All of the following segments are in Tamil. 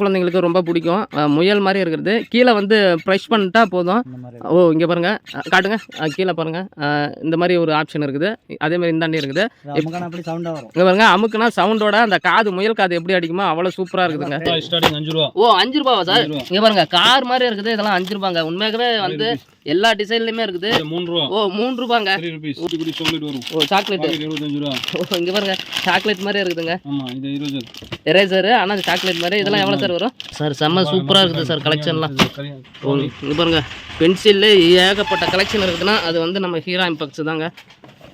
குழந்தைங்களுக்கு ரொம்ப பிடிக்கும். முயல் மாதிரி இருக்கிறது. கீழே வந்து ப்ரெஷ் பண்ணிட்டா போதும். ஓ இங்கே பாருங்க. காட்டுங்க. கீழே பாருங்க. இந்த மாதிரி ஒரு ஆப்ஷன் இருக்குது. அதே மாதிரி இந்தாண்டி இருக்குது. இங்கே பாருங்க. அமுக்குனா சவுண்டோட அந்த காது முயல் காது எப்படி அடிக்குமோ அவ்வளோ சூப்பராக இருக்குதுங்க. ஸ்டார்டிங் அஞ்சு ரூபா. ஓ அஞ்சு ரூபாவா சார். இங்கே பாருங்க. கார் மாதிரி இருக்குது. இதெல்லாம் அஞ்சு ரூபாங்க. உண்மையாகவே வந்து எல்லா டிசைன்லையுமே இருக்குது. மூணு ரூபா. ஓ மூணு ரூபாங்க. குட்டி சாக்லேட் ஓ இருபத்தஞ்சு ரூபா. ஓ இங்கே பாருங்க. சாக்லேட் மாதிரி இருக்குதுங்க. ஆமா இது இருபது. எரேசர் ஆனால் சாக்லேட் மாதிரி. இதெல்லாம் எவ்வளோ சார் வரும்? சார் செம்ம சூப்பராக இருக்குது சார் கலெக்ஷன்லாம் ஓ இங்கே பாருங்க பென்சில்ல ஏகப்பட்ட கலெக்ஷன் இருக்குதுன்னா அது வந்து நம்ம ஹீரா இம்பக்ஸ் தாங்க.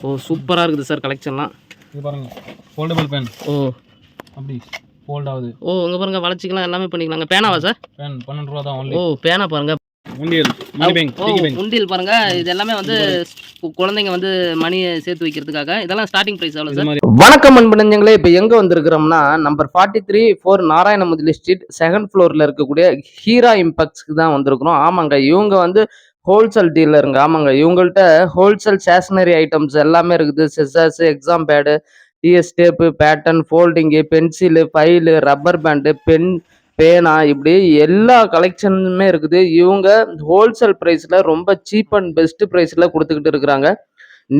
ஓ சூப்பராக இருக்குது சார் கலெக்ஷன்லாம் இது பாருங்க ஃபோல்டபுள் பேன் ஓ. அப்படி ஃபோல்ட் ஆகுது. ஓ இங்கே பாருங்க வளச்சிக்கலாம் எல்லாமே பண்ணிக்கலாங்க. பேனாவா சார்? பேன் பன்னெண்டு ரூபா தான் ஓ பேனா பாருங்க உண்டியல் மணி பேங்க் உண்டியல் பாருங்க. இது எல்லாமே வந்து குழந்தைங்க வந்து மணியை சேர்த்து வைக்கிறதுக்காக. இதெல்லாம் ஸ்டார்டிங் ப்ரைஸ் எவ்வளோ சார் வணக்கம் அன்பனஞ்சங்களே இப்போ எங்கே வந்திருக்கிறோம்னா number forty three four Narayanamudali street second ஃப்ளோரில் இருக்கக்கூடிய ஹீரா இம்பக்ஸ்க்கு தான் வந்திருக்கிறோம். ஆமாங்க இவங்க வந்து ஹோல்சேல் டீலருங்க ஆமாங்க இவங்கள்ட்ட ஹோல்சேல் ஸ்டேஷனரி ஐட்டம்ஸ் எல்லாமே இருக்குது. Scissors exam pad DS tape baton folding pencil file rubber band pen பேனா இப்படி எல்லா கலெக்ஷனுமே இருக்குது. இவங்க ஹோல்சேல் ப்ரைஸில் ரொம்ப சீப் அண்ட் பெஸ்ட் ப்ரைஸில் கொடுத்துக்கிட்டு இருக்கிறாங்க.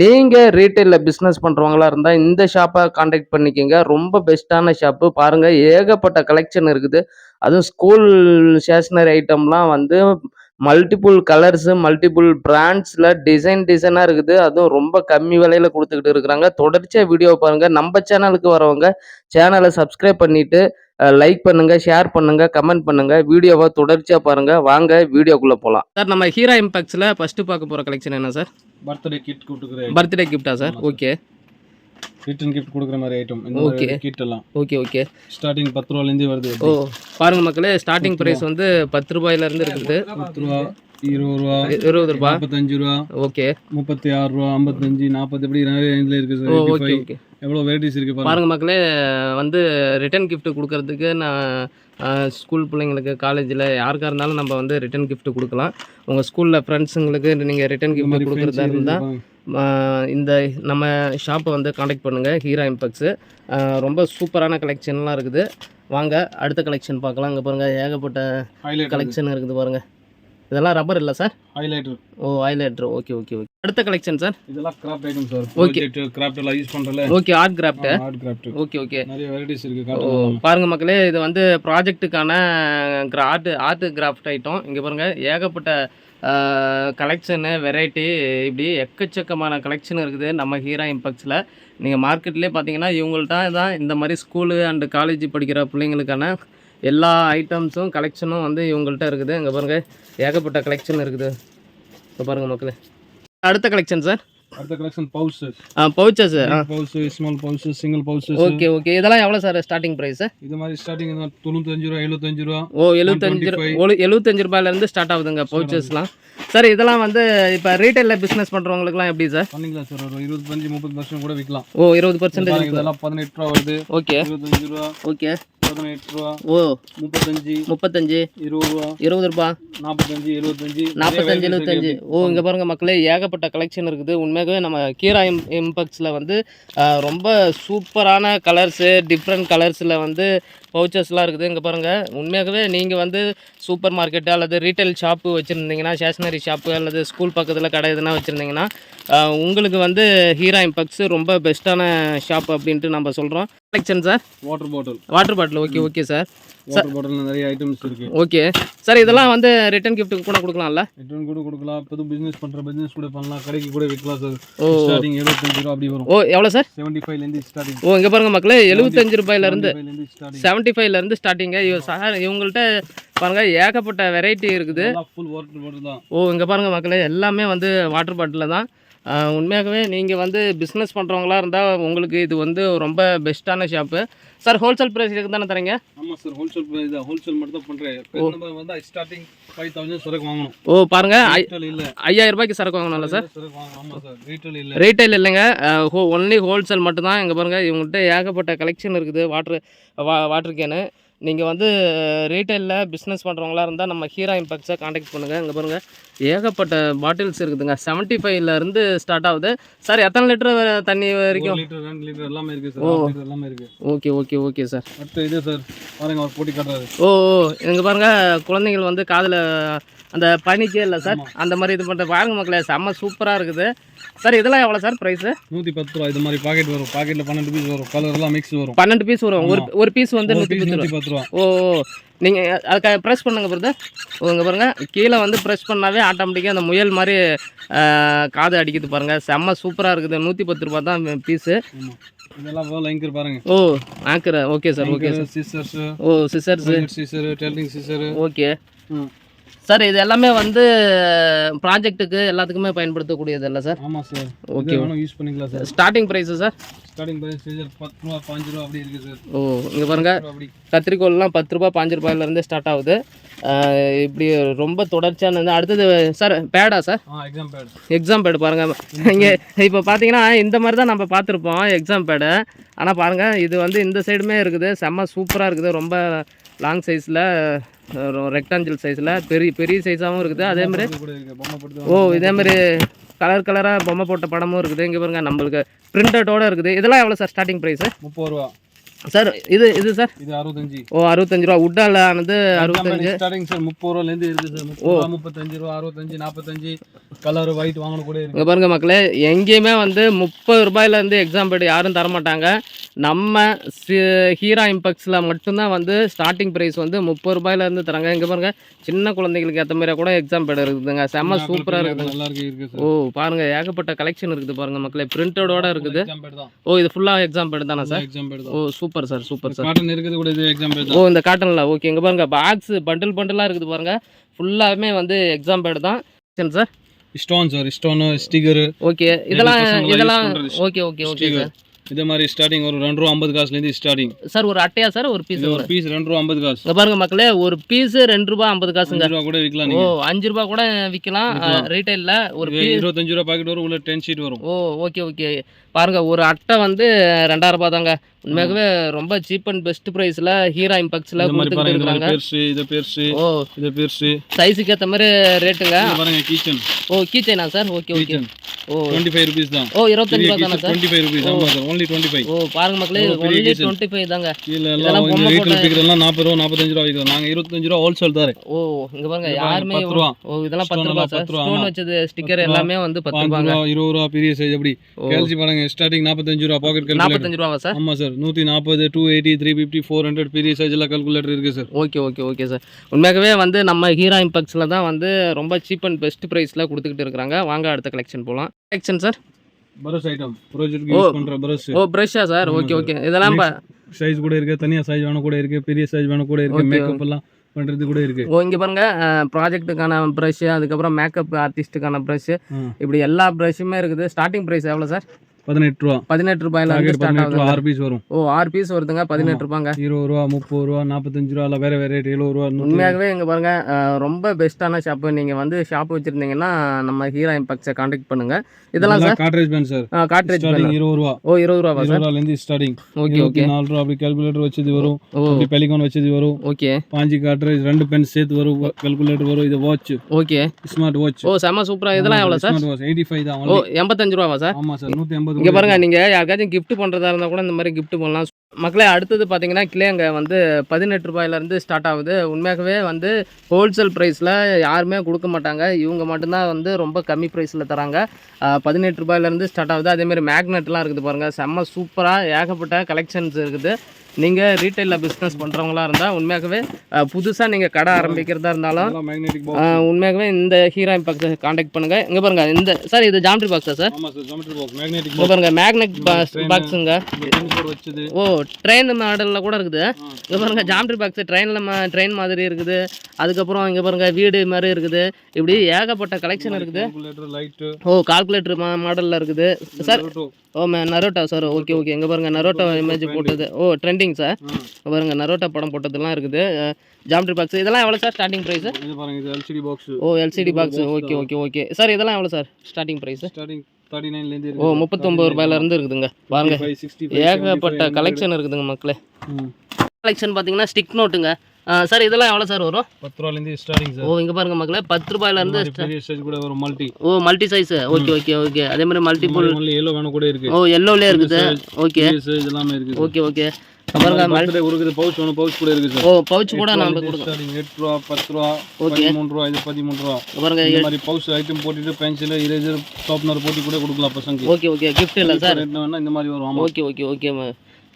நீங்கள் ரீட்டைலில் பிஸ்னஸ் பண்ணுறவங்களா இருந்தால் இந்த ஷாப்பை காண்டாக்ட் பண்ணிக்கோங்க. ரொம்ப பெஸ்ட்டான ஷாப்பு பாருங்கள் ஏகப்பட்ட கலெக்ஷன் இருக்குது. அதுவும் ஸ்கூல் ஸ்டேஷ்னரி ஐட்டம்லாம் வந்து மல்டிபிள் கலர்ஸு மல்டிபிள் பிராண்ட்ஸில் டிசைன் டிசைனாக இருக்குது. அதுவும் ரொம்ப கம்மி விலையில் கொடுத்துக்கிட்டு இருக்கிறாங்க. தொடர்ச்சியாக வீடியோ பாருங்கள் நம்ம சேனலுக்கு வரவங்க சேனலை சப்ஸ்கிரைப் பண்ணிவிட்டு லைக் பண்ணுங்க ஷேர் பண்ணுங்க கமெண்ட் பண்ணுங்க வீடியோவை தொடர்ச்சியாக பாருங்க. வாங்க வீடியோக்குள்ளே போகலாம் சார் நம்ம ஹீரா இம்பாக்ஸில் ஃபஸ்ட்டு பார்க்க போகிற கலெக்ஷன் என்ன சார்? பர்த்டே கிட் கொடுக்குற பர்த்டே கிஃப்டா சார். ஓகே ரிட்டன் கிஃப்ட் கொடுக்குற மாதிரி ஐட்டம் இந்த Okay. கிட் எல்லாம். ஓகே ஓகே ஸ்டார்டிங் பத்து ரூபாலேருந்து வருது ஓ பாருங்க மக்களே ஸ்டார்டிங் ப்ரைஸ் வந்து பத்து ரூபாயிலேருந்து இருக்குது. பத்து ரூபா. இருபது ரூபா இருபது ரூபா? ரூபா ஓகே. முப்பத்தி ஆறு ரூபா ஐம்பத்தஞ்சு நாற்பது இப்படி நிறைய இருக்கு சார் ஓகே ஓகே. எவ்வளோ வெரைட்டிஸ் இருக்கு பாருங்க. மக்களே வந்து ரிட்டர்ன் gift கொடுக்கறதுக்கு நான் ஸ்கூல் பிள்ளைங்களுக்கு காலேஜில் யாருக்காக இருந்தாலும் நம்ம வந்து ரிட்டர்ன் gift கொடுக்கலாம். உங்கள் ஸ்கூலில் ஃப்ரெண்ட்ஸுங்களுக்கு நீங்கள் ரிட்டர்ன் மாதிரி கொடுக்குறதா இருந்தால். இந்த நம்ம ஷாப்பை வந்து காண்டாக்ட் பண்ணுங்கள் ஹீரா இம்பக்ஸு ரொம்ப சூப்பரான கலெக்ஷன்லாம் இருக்குது. வாங்க அடுத்த கலெக்ஷன் பார்க்கலாம். இங்கே பாருங்கள் ஏகப்பட்ட கலெக்ஷன் இருக்குது பாருங்கள் இதெல்லாம் ரப்பர் இல்லை சார் ஹைலைட்டர் ஓ ஹைலைட்ரு ஓகே ஓகே ஓகே அடுத்த கலெக்ஷன் சார் இதெல்லாம் craft item sir. Project craft எல்லாம் use பண்றல okay art craft art craft okay okay நிறைய வெரைட்டிஸ் இருக்கு ஓ பாருங்க மக்களே இது வந்து ப்ராஜெக்ட்டுக்கான ஆர்ட் ஆர்ட் கிராஃப்ட் ஐட்டம் இங்கே பாருங்க ஏகப்பட்ட கலெக்ஷனு வெரைட்டி இப்படி எக்கச்சக்கமான கலெக்ஷன் இருக்குது நம்ம ஹீரா இம்பக்ஸில் நீங்கள் மார்க்கெட்லேயே பார்த்தீங்கன்னா இவங்கள்ட்ட தான் இந்த மாதிரி ஸ்கூலு அண்டு காலேஜ் படிக்கிற பிள்ளைங்களுக்கான எல்லா ஐட்டம்ஸும் கலெக்ஷனும் வந்து இவங்கள்ட்ட இருக்குது. இங்கே பாருங்க ஏகப்பட்ட கலெக்ஷன் இருக்குது. இப்போ பாருங்க மக்களே. அடுத்த கலெக்ஷன் சார் அடுத்த collection bowls pouches bowls small bowls single bowls okay okay இதெல்லாம் எவ்வளோ சார் ஸ்டார்டிங் ப்ரைஸு இது மாதிரி ஸ்டார்டிங் தொண்ணூத்தஞ்சு ரூபா எழுபத்தஞ்சு ரூபா ஓ எழுபத்தஞ்சு ஒரு எழுபத்தஞ்சு ரூபாயிலேருந்து ஸ்டார்ட் ஆகுதுங்க பவுச்சஸ்லாம் சார் இதெல்லாம் வந்து இப்போ ரீட்டைலில் பிஸ்னஸ் பண்ணுறவங்களுக்குலாம் எப்படி சார் பண்ணிக்கலாம் சார் ஒரு இருபத்தஞ்சு முப்பது பர்சன்ட் கூட விற்கலாம் ஓ இருபது பர்சன்டேஜ் பாருங்க, இதெல்லாம் பதினெட்டு ரூபா வருது. ஓகே இருபத்தஞ்சு ரூபா. ஓகே பதினெட்டு ரூபா ஓ. முப்பத்தஞ்சு முப்பத்தஞ்சு. இருபது ரூபா இருபது ரூபா. நாற்பத்தஞ்சு எழுபத்தஞ்சு நாற்பத்தஞ்சு எழுபத்தஞ்சு ஓ இங்கே பாருங்க மக்களே ஏகப்பட்ட கலெக்ஷன் இருக்குது. உண்மையாகவே நம்ம கீரா இம் இம்பக்ஸில் வந்து ரொம்ப சூப்பரான கலர்ஸு டிஃப்ரெண்ட் கலர்ஸில் வந்து பவுச்சஸ்லாம் இருக்குது. இங்கே பாருங்கள் உண்மையாகவே நீங்கள் வந்து சூப்பர் மார்க்கெட்டு அல்லது ரீட்டைல் ஷாப்பு வச்சுருந்தீங்கன்னா ஸ்டேஷ்னரி ஷாப்பு அல்லது ஸ்கூல் பக்கத்தில் கடை எதுனா வச்சுருந்தீங்கன்னா உங்களுக்கு வந்து ஹீரா இம்பக்ஸ் ரொம்ப பெஸ்ட்டான ஷாப் அப்படின்ட்டு நம்ம சொல்கிறோம் collection sir water bottle water bottle okay okay sir water bottle நிறைய ஐட்டம்ஸ் இருக்கு. ஓகே சார் இதெல்லாம் வந்து ரிட்டர்ன் கிஃப்ட்டுக்கு கூட கொடுக்கலாம்ல? ரிட்டர்ன் கூட கொடுக்கலாம். புது பிசினஸ் பண்ற பிசினஸ் கூட பண்ணலாம். கடைக்கு கூட விற்கலாம் சார் ஓ. ஸ்டார்டிங் எழுபத்தஞ்சு ரூபா அப்படி வரும். ஓ எவ்வளோ சார் செவன்டி ஃபைவ்ல இருந்து ஸ்டார்டிங் ஓ இங்கே பாருங்க மக்களே எழுபத்தஞ்சு ரூபாயிலேருந்து இருந்து செவன்ட்டி ஃபைவ்லேருந்து ஸ்டார்டிங்க இவ சார் இவங்கள்ட்ட பாருங்க ஏகப்பட்ட வெரைட்டி இருக்குது. ஃபுல் வாட்டர் பாட்டில் தான். ஓ இங்கே பாருங்க மக்களே எல்லாமே வந்து வாட்டர் பாட்டிலில் தான். உண்மையாகவே நீங்கள் வந்து பிஸ்னஸ் பண்ணுறவங்களா இருந்தால் உங்களுக்கு இது வந்து ரொம்ப பெஸ்ட்டான ஷாப்பு சார் ஹோல்சேல் ப்ரைஸுக்கு தானே தரீங்க? ஆமா சார் ஹோல்சேல் பிரைஸ் தான். ஹோல்சேல் மட்டும் தான் நம்ம வந்து ஸ்டார்டிங் ஃபைவ் தௌசண்ட் சரக்கு வாங்கணும். ஓ பாருங்க. ஐயாயிரம் ரூபாய்க்கு சரக்கு வாங்கணும்ல சார் ரீட்டைல் இல்ல. ரீட்டைல் இல்லைங்க. ஒன்லி ஹோல்சேல் மட்டும்தான். இங்கே பாருங்கள் இவங்கள்ட்ட ஏகப்பட்ட கலெக்ஷன் இருக்குது. வாட்ரு வா வாட்டர் கேனு நீங்கள் வந்து ரீட்டைலில் பிஸ்னஸ் பண்ணுறவங்களா இருந்தால் நம்ம ஹீரா இம்பாக்ட்ஸை காண்டாக்ட் பண்ணுங்கள் இங்கே பாருங்கள் ஏகப்பட்ட பாட்டில்ஸ் இருக்குதுங்க. செவன்ட்டி இருந்து ஸ்டார்ட் ஆகுது. சார் எத்தனை லிட்டர் தண்ணி வரைக்கும்? லிட்டர் ரெண்டு லிட்டர் எல்லாமே இருக்கு சார் ஓ. எல்லாமே இருக்கு. ஓகே ஓகே ஓகே சார் அடுத்து இது சார் பாருங்க அவர் போட்டி காட்டுறாரு. ஓ ஓ. இங்கே பாருங்கள் குழந்தைகள் வந்து காதில் அந்த பனிக்கே இல்லை சார். அந்த மாதிரி இது பண்ணுற பாருங்க மக்களே செம்ம சூப்பராக இருக்குது. சார் இதெல்லாம் எவ்வளோ சார் ப்ரைஸு நூற்றி பத்து ரூபா இது மாதிரி பாக்கெட் வரும். பாக்கெட்டில் பன்னெண்டு பீஸ் வரும். கலர் எல்லாம் மிக்ஸ் வரும். பன்னெண்டு பீஸ் வரும். ஒரு ஒரு பீஸ் வந்து நூற்றி பத்து ரூபா. ஓ நீங்கள் அதுக்கு ப்ரெஸ் பண்ணுங்க பிரதர் இங்கே பாருங்க. கீழே வந்து ப்ரெஸ் பண்ணாவே ஆட்டோமேட்டிக்காக அந்த முயல் மாதிரி காது அடிக்குது பாருங்க. செம்ம சூப்பராக இருக்குது. நூற்றி பத்து ரூபா தான் பீஸு இதெல்லாம் லைங்கர் பாருங்க. ஓ ஆக்கர் okay sir okay sir. Scissors ஓ சிசர்ஸு சிசர் டெல்லிங் சிசர் ஓகே. சார் இது எல்லாமே வந்து ப்ராஜெக்ட்டுக்கு எல்லாத்துக்குமே பயன்படுத்தக்கூடியது இல்லை சார். ஆமாம் சார். ஓகே யூஸ் பண்ணிக்கலாம் sir. Starting price sir? Starting price பத்து ரூபா பாஞ்சு ரூபா அப்படி இருக்கு சார். ஓ இங்கே பாருங்க. அப்படி. கத்திரிக்கோல்லாம் பத்து ரூபா பாஞ்சு ரூபாயிலேருந்து ஸ்டார்ட் ஆகுது. இப்படி ரொம்ப தொடர்ச்சியானது அடுத்தது சார் பேடா sir exam pad exam pad பாருங்கள் இங்கே இப்போ பார்த்தீங்கன்னா இந்த மாதிரி தான் நம்ம பார்த்துருப்போம் எக்ஸாம் பேடு ஆனால் பாருங்கள் இது வந்து இந்த சைடுமே இருக்குது. செம்ம சூப்பராக இருக்குது. ரொம்ப லாங் சைஸில் ரெக்டாங்கிள் சைஸில் பெரிய பெரிய சைஸாகவும் இருக்குது. அதே மாதிரி ஓ இதே மாதிரி கலர் கலராக பொம்மை போட்ட படமும் இருக்குது. இங்கே பாருங்க நம்மளுக்கு பிரிண்டடோட இருக்குது. இதெல்லாம் எவ்வளோ சார் ஸ்டார்டிங் ப்ரைஸு முப்பது ரூபா. சார் இது இது சார்? இது அறுபத்தஞ்சு. ஓ அறுபத்தஞ்சு ரூபா. உட்டால் ஆனது அறுபத்தஞ்சு ஸ்டார்டிங் சார் முப்பது ரூபாலேருந்து இருக்கு சார் முப்பது ரூபா முப்பத்தஞ்சு ரூபா அறுபத்தஞ்சு நாற்பத்தஞ்சு கலர் ஒயிட் வாங்கணும் கூட இருக்கு. பாருங்க மக்களே எங்கேயுமே வந்து முப்பது ரூபாயிலேருந்து எக்ஸாம் பேடு யாரும் தரமாட்டாங்க. நம்ம ஹீரா இம்பெக்ஸில் மட்டும்தான் வந்து ஸ்டார்டிங் ப்ரைஸ் வந்து முப்பது ரூபாயிலேருந்து தராங்க. இங்கே பாருங்க சின்ன குழந்தைகளுக்கு ஏற்ற மாதிரி கூட எக்ஸாம் பேடு இருக்குதுங்க. செம்ம சூப்பராக இருக்குதுங்க நல்லா இருக்கு இருக்கு ஓ பாருங்க ஏகப்பட்ட கலெக்ஷன் இருக்குது பாருங்க மக்களே. பிரிண்டடோட இருக்குது. ஓ இது ஃபுல்லாக எக்ஸாம் பேடு தானே சார் ஓ super sir super sir cotton இருக்குது கூட இது எக்ஸாம் பேட் ஓ இந்த காட்டனில் ஓகே இங்கே பாருங்க பாக்ஸ் பண்டில் பண்டிலாக இருக்குது பாருங்க. ஃபுல்லாகவே வந்து எக்ஸாம் பேடு தான். Sir stone sir stone sticker okay இதெல்லாம் இதெல்லாம். Okay okay okay. சார் இதே மாதிரி ஸ்டார்டிங் ஒரு ரெண்டு ரூபா ஐம்பது காசுலேருந்து ஸ்டார்டிங் சார் ஒரு அட்டையா சார் ஒரு பீஸ் ஒரு பீஸ் ரெண்டு ரூபா ஐம்பது காசு. பாருங்க மக்களே ஒரு பீஸ் ரெண்டு ரூபா ஐம்பது காசுங்க. ரூபா கூட விற்கலாம் ஓ அஞ்சு ரூபா கூட விற்கலாம். ரீட்டைலில் ஒரு இருபத்தஞ்சு ரூபா பாக்கெட் வரும் உள்ள டென் ஷீட் வரும். ஓ ஓகே ஓகே. பாருங்க ஒரு அட்டை வந்து ரெண்டாயிரம் ரூபாய் தாங்க. உண்மையாகவே ரொம்ப சீப் அண்ட் பெஸ்ட் ப்ரைஸில் ஹீரா இம்பாக்ட்ஸில் இது இருக்காங்க. பெருசு இது பெருசு ஓ. இது பெருசு சைஸுக்கு ஏற்ற மாதிரி ரேட்டுங்க பாருங்க கிச்சன் ஓ கீச்சைனா சார்? ஓகே ஓகே ஓ. டுவெண்ட்டி ஃபைவ் ருபீஸ் தான். ஓ இருபத்தஞ்சு ரூபா தானே சார்? டுவெண்ட்டி ஃபைவ் ருபீஸ் ஆமா சார் டுவெண்ட்டி ஃபைவ் ஓ பாருங்க மக்களே. டுவெண்ட்டி ஃபைவ் தாங்க. கீழே இதெல்லாம் எல்லாம் பொம்மை போட்ட- விற்கிறதெல்லாம் நாற்பது ரூபா நாற்பத்தஞ்சு ரூபா விற்கிறோம் நாங்கள் இருபத்தஞ்சு ரூபா ஹோல்சேல் தரேன். ஓ இங்க பாருங்க யாருமே. ஓ இதெல்லாம் பத்து Stone ரூபா எல்லாம் சார். ஸ்டோன். வச்சது ஸ்டிக்கர். எல்லாமே வந்து பத்து பாஞ்சு ரூபாங்க ரூபா இருபது ரூபா பெரிய சைஸ் எப்படி கேல்சி பாருங்க ஸ்டார்டிங் நாற்பத்தஞ்சு ரூபா பாக்கெட் கால்குலேட்டர் நாற்பத்தஞ்சு ரூபாவா சார்? ஆமா சார். நூற்றி நாற்பது two eighty three fifty four hundred பெரிய சைஸ் எல்லாம் கால்குலேட்டர் இருக்கு sir. Okay okay okay sir உண்மையாகவே வந்து நம்ம ஹீரா இம்பெக்ஸில் தான் வந்து ரொம்ப சீப் அண்ட் பெஸ்ட் ப்ரைஸில் கொடுத்துக்கிட்டு இருக்கிறாங்க. வாங்க அடுத்த கலெக்ஷன் போகலாம் collection sir brush item project use பண்ற பரஸ் ஓ ப்ரெஷ்ஷா சார் ஓகே ஓகே இதெல்லாம் சைஸ் கூட இருக்கு தனியா சைஸ் வேணும் கூட இருக்கு பெரிய சைஸ் வேணும் கூட இருக்கு Okay. மேக்கப் எல்லாம் பண்றது கூட இருக்கு. ஓ இங்கே பாருங்க ப்ராஜெக்ட்டுக்கான ப்ரஷ்ஷு அதுக்கப்புறம் மேக்கப் ஆர்டிஸ்ட்டுக்கான ப்ரஷ்ஷு ஆ. இப்படி எல்லா ப்ரஷ்ஷுமே இருக்குது. ஸ்டார்டிங் ப்ரைஸ் எவ்வளோ சார் பதினெட்டு ரூபா. பதினெட்டு ரூபாயில இருந்து ஸ்டார்ட் ரூபா ஆகுது ஆறு பீஸ் வரும். ஓ ஆறு பீஸ் வருதுங்க. பதினெட்டு ரூபாங்க. இருபது ரூபா முப்பது ரூபா நாற்பத்தஞ்சு ரூபா இல்லை வேற வேற ரேட் எழுபது ரூபா உண்மையாகவே இங்கே பாருங்க ரொம்ப பெஸ்ட்டான ஷாப்பு நீங்கள் வந்து ஷாப் வச்சுருந்தீங்கன்னா நம்ம ஹீரா இம்பாக்ஸை காண்டாக்ட் பண்ணுங்க. இதெல்லாம் sir Godrej pen sir Godrej starting இருபது ரூபா. ஓ இருபது ரூபாவா இருபது ரூபாலேருந்து ஸ்டார்டிங் ஓகே ஓகே நாலு ரூபா அப்படி கால்குலேட்டர் வச்சது வரும். அப்படி பெலிகான் வச்சது வரும். ஓகே பாஞ்சு காட்ரேஜ் ரெண்டு பென் சேர்த்து வரும். கால்குலேட்டர் வரும். இது வாட்ச் ஓகே ஸ்மார்ட் வாட்ச் ஓ செம்ம சூப்பராக இதெல்லாம் எவ்வளோ சார் எயிட்டி ஃபைவ் தான் ஓ. எண்பத்தஞ்சு ரூபாவா சார் ஆமா சார் நூற்றி ஐம்பது இங்கே பாருங்க நீங்கள் யாருக்காச்சும் gift பண்ணுறதா இருந்தால் கூட இந்த மாதிரி gift பண்ணலாம் மக்களே அடுத்தது பார்த்தீங்கன்னா கிளேங்க வந்து பதினெட்டு ரூபாயிலேருந்து ஸ்டார்ட் ஆகுது. உண்மையாகவே வந்து ஹோல்சேல் ப்ரைஸில் யாருமே கொடுக்க மாட்டாங்க. இவங்க மட்டும்தான் வந்து ரொம்ப கம்மி ப்ரைஸில் தராங்க. பதினெட்டு ரூபாயிலேருந்து ஸ்டார்ட் ஆகுது. அதேமாதிரி மேக்னெட்லாம் இருக்குது பாருங்கள் செம்ம சூப்பராக ஏகப்பட்ட கலெக்ஷன்ஸ் இருக்குது. நீங்கள் ரீட்டைலில் பிஸ்னஸ் பண்ணுறவங்களா இருந்தால் உண்மையாகவே புதுசாக நீங்கள் கடை ஆரம்பிக்கிறதா இருந்தாலும் பாக்ஸ் உண்மையாகவே இந்த ஹீரோ இம்பாக்ஸை காண்டாக்ட் பண்ணுங்கள் இங்கே பாருங்கள் இந்த சார் இது ஜாமெட்ரி பாக்ஸா சார் பாக்ஸ் பாருங்கள் மேக்னெட் பாக்ஸ் பாக்ஸுங்க பாக்ஸ் ஓ ட்ரெயின் மாடலில் கூட இருக்குது. இங்கே பாருங்க ஜாமெட்ரி பாக்ஸ் ட்ரெயினில் ட்ரெயின் மாதிரி இருக்குது. அதுக்கப்புறம் இங்கே பாருங்க வீடு மாதிரி இருக்குது. இப்படி ஏகப்பட்ட கலெக்ஷன் இருக்குது. ஓ கால்குலேட்டர் மா மாடலில் இருக்குது. சார் ஓ மே நரோட்டா சார் ஓகே ஓகே இங்கே பாருங்க நரோட்டா இமேஜ் போட்டது. ஓ ட்ரெண்டிங் சார் இங்கே பாருங்க நரோட்டா படம் போட்டதெல்லாம் இருக்குது. ஜாமெட்ரி பாக்ஸ் இதெல்லாம் எவ்வளோ சார் ஸ்டார்டிங் ப்ரைஸ் இது பாருங்க இது எல்சிடி பாக்ஸ் ஓ LCD box okay okay okay sir இதெல்லாம் எவ்வளோ sir starting price starting thirty நைன்லேருந்து ஓ முப்பத்தொம்பது ரூபாயிலேருந்து இருக்குதுங்க. சிக்ஸ்டி ஏகப்பட்ட கலெக்ஷன் இருக்குதுங்க மக்களே. கலெக்ஷன் பார்த்தீங்கன்னா ஸ்டிக் நோட்டுங்க சார் இதெல்லாம் எவ்வளோ சார் வரும்? பத்து ரூபாலேருந்து ஸ்டார்டிங் சார் ஓ இங்கே பாருங்க மக்களே பத்து ரூபாயிலேருந்து சைஸ் கூட வரும் மல்டி ஓ multi size okay okay okay அதே மாதிரி மல்டிபிள் எல்லோ வேணும் கூட இருக்கு. ஓ எல்லோலே இருக்குது. ஓகே சைஸ் எல்லாமே இருக்கு ஓகே ஓகே பாருங்க பர்த்டே இருக்குது பவுச் வேணும் பவுச் கூட இருக்கு சார். ஓ பவுச் கூட நம்ம கொடுக்கும் எட்டு ரூபா பத்து ரூபா பதிமூணு ரூபா இது பதிமூணு ரூபா. பாருங்க இந்த மாதிரி பவுச் ஐட்டம் போட்டுட்டு பென்சில் இரேசர் ஷார்ப்னர் போட்டு கூட கொடுக்கலாம் பசங்க ஓகே ஓகே. கிஃப்ட் இல்லை சார். வேணா இந்த மாதிரி வரும். ஓகே ஓகே ஓகே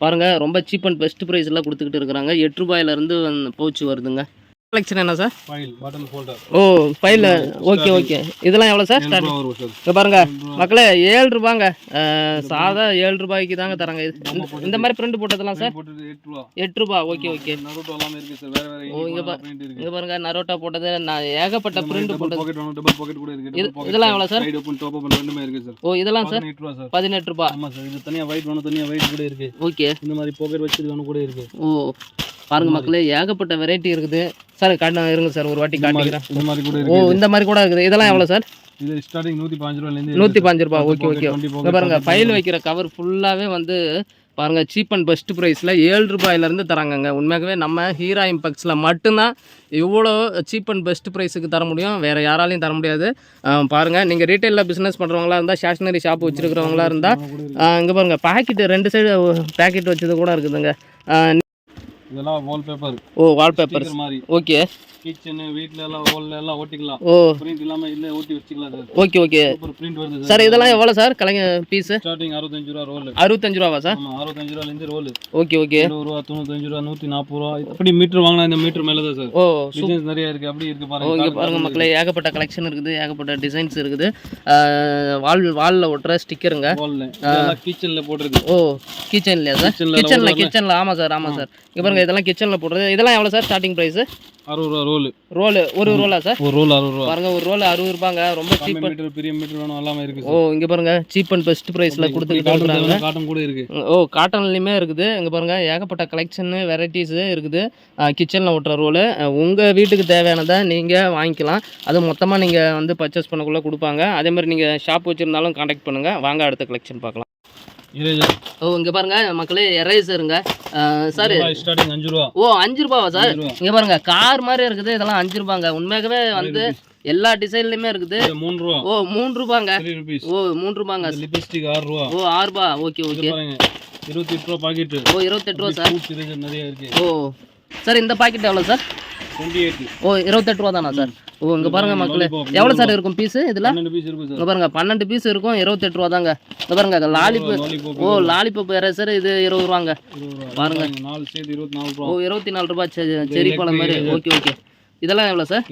பாருங்க ரொம்ப சீப் அண்ட் பெஸ்ட் ப்ரைஸ் எல்லாம் கொடுத்துக்கிட்டு இருக்கிறாங்க. எட்டு ரூபாயிலேருந்து பவுச் வருதுங்க. கலெக்ஷன் என்ன சார் ஃபைல் பட்டன் ஃபோல்டர் ஓ ஃபைல் ஓகே ஓகே இதெல்லாம் எவ்வளோ சார் சார் இங்கே பாருங்க மக்களே ஏழு ரூபாங்க. சாதா ஏழு ரூபாய்க்கு தாங்க தராங்க. இந்த- மாதிரி பிரிண்ட் போட்டதெல்லாம் சார் எட்டு ரூபா. ஓகே ஓகே ஓ, இங்க பா- இங்கே பாருங்க நரோட்டா போட்டது. நான் ஏகப்பட்ட பிரிண்ட் போட்டது. இதெல்லாம் எவ்வளோ சார் ஓ இதெல்லாம் சார் பதினெட்டு ரூபா சார் பதினெட்டு ரூபா. ஆமா சார் இது தனியா ஒயிட் வேணும் தனியா ஒயிட் கூட இருக்கு. ஓகே இந்த மாதிரி பாக்கெட் வேணும் கூட இருக்கு. ஓ பாருங்க மக்களே ஏகப்பட்ட வெரைட்டி இருக்குது. சார் காட்ட இருங்க சார் ஒரு வாட்டி காட்டிக்கிறேன். இந்த மாதிரி கூட ஓ இந்த மாதிரி கூட இருக்குது. இதெல்லாம் எவ்வளோ சார்? இது ஸ்டார்டிங் நூத்தி பாஞ்சு ரூபாயில இருந்து நூற்றி பாஞ்சு ரூபா. Okay okay. இங்க பாருங்க ஃபைல் வைக்கிற கவர் ஃபுல்லாவே வந்து பாருங்க சீப் அண்ட் பெஸ்ட் ப்ரைஸில் ஏழு ரூபாயிலேருந்து தராங்கங்க. உண்மையாகவே நம்ம ஹீரா இம்பெக்ஸில் மட்டும்தான் இவ்வளோ சீப் அண்ட் பெஸ்ட் ப்ரைஸுக்கு தர முடியும். வேறு யாராலையும் தர முடியாது. அஹ் பாருங்க நீங்கள் ரீட்டைலில் பிஸ்னஸ் பண்ணுறவங்களா இருந்தால் ஸ்டேஷ்னரி ஷாப் வச்சுருக்கிறவங்களா இருந்தால் இங்கே பாருங்க பாக்கெட்டு ரெண்டு சைடு பேக்கெட் வச்சது கூட இருக்குதுங்க. இதெல்லாம் வால்பேப்பர் ஓ வால்பேப்பர் மாதிரி. ஓகே கிச்சன் வீட்ல எல்லாம் வால்ல எல்லாம் ஒட்டிக்கலாம் ஓ. பிரிண்ட் இல்லாம இல்ல ஒட்டி வச்சுக்கலாம் sir. Okay okay super print வருது சார். இதெல்லாம் எவ்வளோ சார்? கலைஞ பீஸு ஸ்டார்டிங் அறுபத்தஞ்சு ரூபா ரோல் அறுபத்தஞ்சு ரூபாவா சார்? ஆமா அறுபத்தஞ்சு ரூபால இருந்து ரோல் ஓகே ஓகே எழுபது ரூபா தொண்ணூத்தஞ்சு ரூபா நூத்தி நாற்பது ரூபா. இப்படி மீட்டர் வாங்கினா இந்த மீட்டர் மேல தான் சார். ஓ டிசைன்ஸ் நிறைய இருக்கு. அப்படி இருக்கு ஓ இங்கே பாருங்க பாருங்க மக்களே. ஏகப்பட்ட கலெக்ஷன் இருக்குது. ஏகப்பட்ட டிசைன்ஸ் இருக்குது. வால் வாலில் ஒட்டுற ஸ்டிக்கருங்க வால்ல இதெல்லாம் கிச்சன்ல போட்டுருக்கு. ஓ கிச்சன் இல்லையா சார் கிச்சன்ல கிச்சனில் கிச்சனில் ஆமாம் சார் ஆமாம் சார். இங்கே பாருங்க இதெல்லாம் கிச்சனில் போடுறது. இதெல்லாம் எவ்வளோ சார் ஸ்டார்டிங் ப்ரைஸு அறுபது ரூபா ரோல். ரோலு ஒரு ரோலா சார் ஒரு ரோல் அறுபது ரூபா. பாருங்க ஒரு ரோல் அறுபது ரூபாங்க. ரொம்ப சீப் மீட்டர் பெரிய மீட்டர் வேணும் எல்லாமே இருக்கு ஓ இங்கே பாருங்க சீப் அண்ட் பெஸ்ட் ப்ரைஸில் கொடுத்துக்கிட்டு இருக்கிறாங்க காட்டன் கூட இருக்கு. ஓ காட்டன்லையுமே இருக்குது. இங்கே பாருங்க ஏகப்பட்ட கலெக்ஷனு வெரைட்டிஸு இருக்குது. கிச்சனில் ஓட்டுற ரோலு. உங்கள் வீட்டுக்கு தேவையானதை நீங்கள் வாங்கிக்கலாம். அது மொத்தமாக நீங்கள் வந்து பர்ச்சேஸ் பண்ணக்குள்ளே கொடுப்பாங்க. அதே மாதிரி நீங்கள் ஷாப் வச்சுருந்தாலும் காண்டாக்ட் பண்ணுங்கள் வாங்க அடுத்த கலெக்ஷன் பார்க்கலாம். ஓ இங்கே பாருங்க மக்களே எரேசருங்க சார் ஸ்டார்டிங் அஞ்சு ரூபா. ஓ அஞ்சு ரூபாவா சார். இங்கே பாருங்க கார் மாதிரி இருக்குது இதெல்லாம் அஞ்சு ரூபாங்க. உண்மையாகவே வந்து எல்லா டிசைன்லையுமே இருக்குது. மூணு ரூபா. ஓ மூணு ரூபாங்க. ஓ மூணு ரூபாங்க. லிப்ஸ்டிக் ஆறு ரூபா. ஓ ஆறு ரூபா. Okay okay. இருபத்தி எட்டு ரூபா பாக்கெட் ஓ இருபத்தெட்டு ரூபா சார். நிறைய இருக்கு. ஓ சார் இந்த பாக்கெட் எவ்வளோ சார்? ஓ இருபத்தெட்டு ரூபா தானா சார்? ஓ இங்கே பாருங்க மக்களே. எவ்வளோ சார் இருக்கும் பீஸு இதில்? இங்கே சார். பாருங்க பன்னெண்டு பீஸ் இருக்கும் இருபத்தெட்டு ரூபா தாங்க. இங்கே பாருங்க லாலிப்பு லாலிபாப் ஓ லாலிபப் சார் இது இருபது ரூபாங்க. பாருங்க. ஓ ரூபா. இருபத்தி நாலு ரூபா செரி பழம் மாதிரி. Okay okay. இதெல்லாம் எவ்வளோ சார்?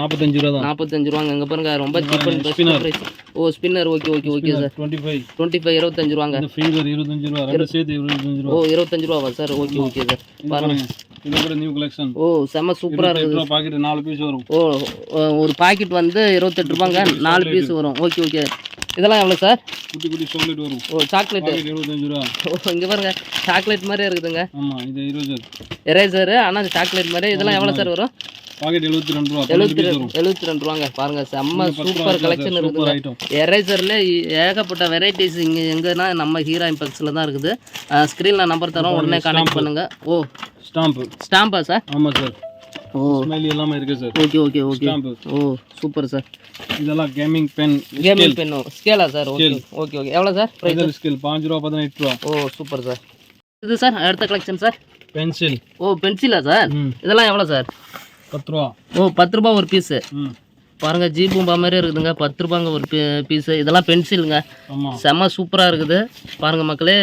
நாற்பத்தஞ்சு ரூபா நாற்பத்தஞ்சு ரூபாங்க. இங்கே பாருங்க ரொம்ப cheap and best price O spinner okay okay okay sir. Twenty five twenty five இருபத்தஞ்சு ரூபாங்க இருபத்தஞ்சு ரூபா. ஓ ரூபா இருபத்தஞ்சு ரூபாவா சார்? Okay okay sir. இது பாருங்க. இது கூட நியூ கலெக்ஷன் ஓ செம்ம சூப்பராக இருக்குது. பாக்கெட் நாலு பீஸ் வரும். ஓ ஒரு பாக்கெட் வந்து இருபத்தெட்டு ரூபாங்க. நாலு பீஸ் வரும். ஓகே ஓகே இதெல்லாம் எவ்வளோ சார்? குட்டி குட்டி சாக்லேட் வரும். ஓ பாக்கெட் இருபத்தஞ்சு ரூபா. ஓ இங்கே பாருங்க. சாக்லேட் மாதிரியே இருக்குதுங்க. ஆமா இது இருபது. எரேசரு ஆனால் சாக்லேட் மாதிரி இதெல்லாம் எவ்வளோ சார் வரும்? பாக்கெட் எழுபத்தி ரெண்டு ரூபா எழுபத்தி ரெண்டு எழுபத்தி ரெண்டு ரூபாங்க. பாருங்க செம்ம சூப்பர் கலெக்ஷன் இருக்குதுங்க எரேசரில் ஏகப்பட்ட வெரைட்டிஸ் இங்கே எங்கன்னா நம்ம ஹீரா இம்பெக்ஸில் தான் இருக்குது. ஸ்க்ரீனில் நம்பர் தரோம். உடனே கான்டாக்ட் பண்ணுங்க. ஓ. ஸ்டாம்ப் ஸ்டாம்பா சார் ஆமா சார் ஓ. ஸ்மைலி எல்லாமே இருக்கு சார் ஓகே ஓகே ஓகே. ஓ சூப்பர் சார் இதெல்லாம் கேமிங் பென் கேமிங் பென் ஸ்கேலா சார் ஓகே ஓகே ஓகே. எவ்வளோ சார் ப்ரைஸ் பென்சில் ஸ்கேல் பாஞ்சு ரூபா பதினெட்டு ரூபா. ஓ சூப்பர் சார் இது சார் அடுத்த கலெக்ஷன் சார் பென்சில் ஓ பென்சிலா சார் இதெல்லாம் எவ்வளோ சார் பத்து ரூபா ஓ பத்து ரூபா ஒரு பீஸு பாருங்க ஜி பூம்பா மாதிரி இருக்குதுங்க. பத்து ரூபாங்க ஒரு பீஸு இதெல்லாம் பென்சிலுங்க செம்ம சூப்பராக இருக்குது. பாருங்க மக்களே.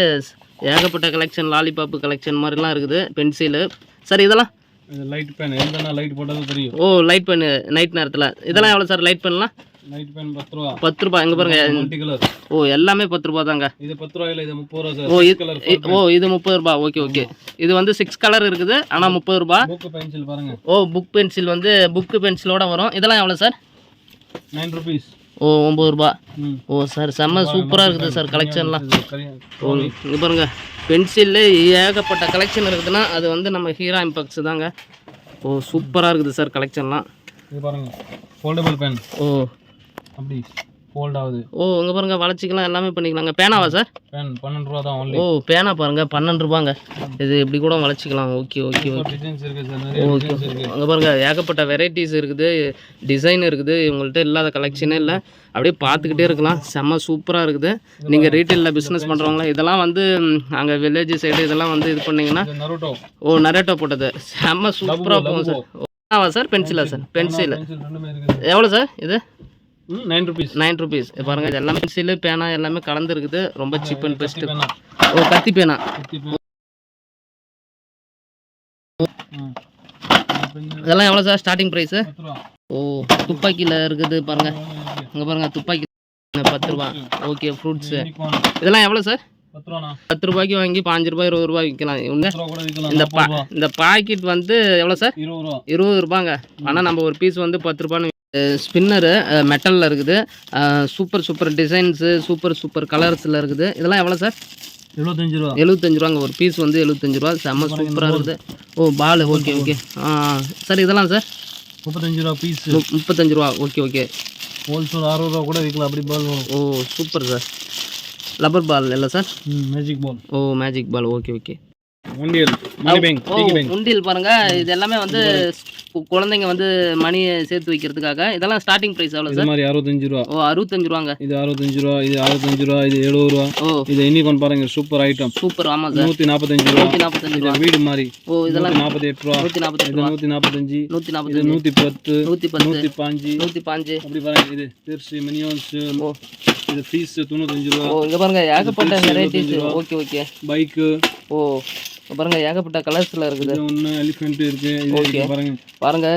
ஏகப்பட்ட கலெக்ஷன் லாலிபாப்பு கலெக்ஷன் மாதிரிலாம் இருக்குது. பென்சிலு சார் இதெல்லாம்? இது லைட் பென் லைட் போட்டாலும் தெரியும். ஓ லைட் பென்னு நைட் நேரத்தில். இதெல்லாம் எவ்வளோ சார்? லைட் பென்லாம் பென் பத்து ரூபா. பத்து ரூபா பாருங்க ஓ எல்லாமே பத்து ரூபா தாங்க. இது பத்து ரூபா இல்ல இது முப்பது ரூபா சார் ஓ இது ஓ இது முப்பது ரூபா. ஓகே ஓகே இது வந்து சிக்ஸ் கலர் இருக்குது ஆனால் முப்பது ரூபா. புக் பென்சில் பாருங்க. ஓ புக் பென்சில் வந்து புக்கு பென்சிலோட வரும். இதெல்லாம் எவ்வளோ சார் நைன் ருபீஸ் ஓ ஒம்பது ரூபா. ஓ சார் செம்ம சூப்பராக இருக்குது சார் கலெக்ஷன்லாம் ஓ இங்கே பாருங்க பென்சில்ல ஏகப்பட்ட கலெக்ஷன் இருக்குதுன்னா அது வந்து நம்ம ஹீரா இம்பக்ஸ் தாங்க. ஓ சூப்பராக இருக்குது சார் கலெக்ஷன்லாம் இது பாருங்க ஃபோல்டபுள் பென் ஓ. அப்படி ஃபோல்ட் ஆகுது. ஓ இங்கே பாருங்க வளைச்சிக்கலாம் எல்லாமே பண்ணிக்கலாங்க. பேனாவா சார் பேன் பன்னெண்டு ரூபா தான் ஓ பேனா பாருங்க பன்னெண்டு ரூபாங்க. இது இப்படி கூட வளைச்சிக்கலாம் ஓகே ஓகே ஓகே டிசைன்ஸ் இருக்கு சார் நிறைய ஓகே அங்கே பாருங்க ஏகப்பட்ட வெரைட்டிஸ் இருக்குது. டிசைன் இருக்குது. இவங்கள்ட்ட இல்லாத கலெக்ஷனே இல்லை. அப்படியே பார்த்துக்கிட்டே இருக்கலாம். செம்ம சூப்பராக இருக்குது. நீங்கள் ரீட்டெயிலில் பிஸ்னஸ் பண்ணுறவங்களா இதெல்லாம் வந்து அங்கே வில்லேஜ் சைடு இதெல்லாம் வந்து இது பண்ணீங்கன்னா ஓ நரேட்டோ போட்டது. செம்ம சூப்பராக போகும் சார் ஆவா சார் பென்சிலா சார் பென்சில் எவ்வளோ சார் இது? நைன் ருபீஸ் நைன் ருபீஸ் பாருங்க இது எல்லாமே பென்சிலு பேனா எல்லாமே கலந்து இருக்குது ரொம்ப சீப் அண்ட் பெஸ்ட்டு ஓ கத்தி பேனா. இதெல்லாம் எவ்வளோ சார் ஸ்டார்டிங் ப்ரைஸு ஓ துப்பாக்கியில் இருக்குது பாருங்க. இருக்கு. இங்கே பாருங்க துப்பாக்கி. பத்து ரூபா. ஓகே ஃப்ரூட்ஸு இதெல்லாம் எவ்வளோ சார்? பத்து ரூபாய்க்கு வாங்கி பாஞ்சு ரூபாய் இருபது ரூபாய் விற்கலாம் இவங்க இந்த பா இந்த பாக்கெட் வந்து எவ்வளோ சார்? இருபது ரூபா. இருபது ரூபாங்க. ஆனால் நம்ம ஒரு பீஸ் வந்து பத்து ரூபான்னு ஸ்பின்னரு மெட்டலில் இருக்குது. Super super designs super super கலர்ஸில் இருக்குது. இதெல்லாம் எவ்வளோ சார்? எழுபத்தஞ்சு ரூபா. எழுபத்தஞ்சு ரூபாங்க. ஒரு பீஸ் வந்து எழுபத்தஞ்சு ரூபா. செம்ம சூப்பராக இருக்குது. ஓ பால். Okay okay. ஆ சார் இதெல்லாம் சார்? முப்பத்தஞ்சு ரூபா பீஸ் முப்பத்தஞ்சு ரூபா. Okay okay. ஹோல்சேல் அறுபது ரூபா கூட விற்கலாம் அப்படி பால் ஓ சூப்பர் சார். லப்பர் பால் இல்லை சார்? ம் மேஜிக் பால் ஓ மேஜிக் பால் ஓகே ஓகே. ஒண்டியல் மணி பேங்க் ஓ உண்டியல் பாருங்க. இது எல்லாமே வந்து குழந்தைங்க வந்து மணியை சேர்த்து வைக்கிறதுக்காக. இதெல்லாம் ஸ்டார்டிங் ப்ரைஸ் எவ்வளோ சார் மாதிரி அறுபத்தஞ்சு ரூபா. ஓ அறுபத்தஞ்சு ரூபாங்க. இது அறுபத்தஞ்சு ரூபா இது அறுபத்தஞ்சு ரூபா இது எழுபது ரூபா. ஓ. இது இன்னைக்கு பாருங்க சூப்பர் ஐட்டம் சூப்பர் ஆமாம் சார் நூற்றி நாற்பத்தஞ்சு ரூபா. நூற்றி நாற்பத்தஞ்சு ரூபா. வீடு மாதிரி. ஓ இதெல்லாம் நாற்பத்தி எட்டு ரூபா. நூற்றி இது ரூபா. நூற்றி நாற்பத்தஞ்சு நூற்றி நாற்பத்தஞ்சு நூற்றி பத்து நூற்றி பத்து நூற்றி பாஞ்சு நூற்றி பாஞ்சு அப்படி பாருங்க இது பெருசு மினிமம்ஸ் ஓ. இது ஃபீஸ் தொண்ணூத்தஞ்சு ரூபா. ஓ இங்கே பாருங்க ஏகப்பட்ட வெரைட்டிஸ். Okay okay. பைக்கு ஓ. பாருங்க ஏகப்பட்ட கலர்ஸில் இருக்குது. ஒன்று எலிஃபென்ட் இருக்கு இருக்கு பாருங்க. பாருங்க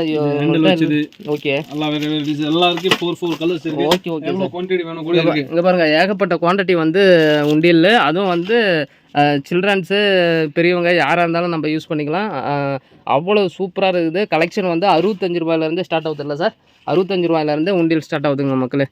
ஹேண்டில் வச்சது. ஓகே எல்லா வெரைட்டிஸ் எல்லாம் இருக்கு ஃபோர் ஃபோர் கலர்ஸ் இருக்கு. ஓகே ஓகே எவ்வளோ குவான்டிட்டி வேணும் கூட இருக்கு. இங்கே பாருங்க ஏகப்பட்ட குவாண்டிட்டி வந்து உண்டியல். அதுவும் வந்து சில்ட்ரன்ஸு பெரியவங்க யாராக இருந்தாலும் நம்ம யூஸ் பண்ணிக்கலாம். அவ்வளோ சூப்பராக இருக்குது. கலெக்ஷன் வந்து அறுபத்தஞ்சு ரூபாயிலேருந்து ஸ்டார்ட் ஆகுது இல்லை சார் அறுபத்தஞ்சு ரூபாயிலேருந்து உண்டியல் ஸ்டார்ட் ஆகுதுங்க மக்களே.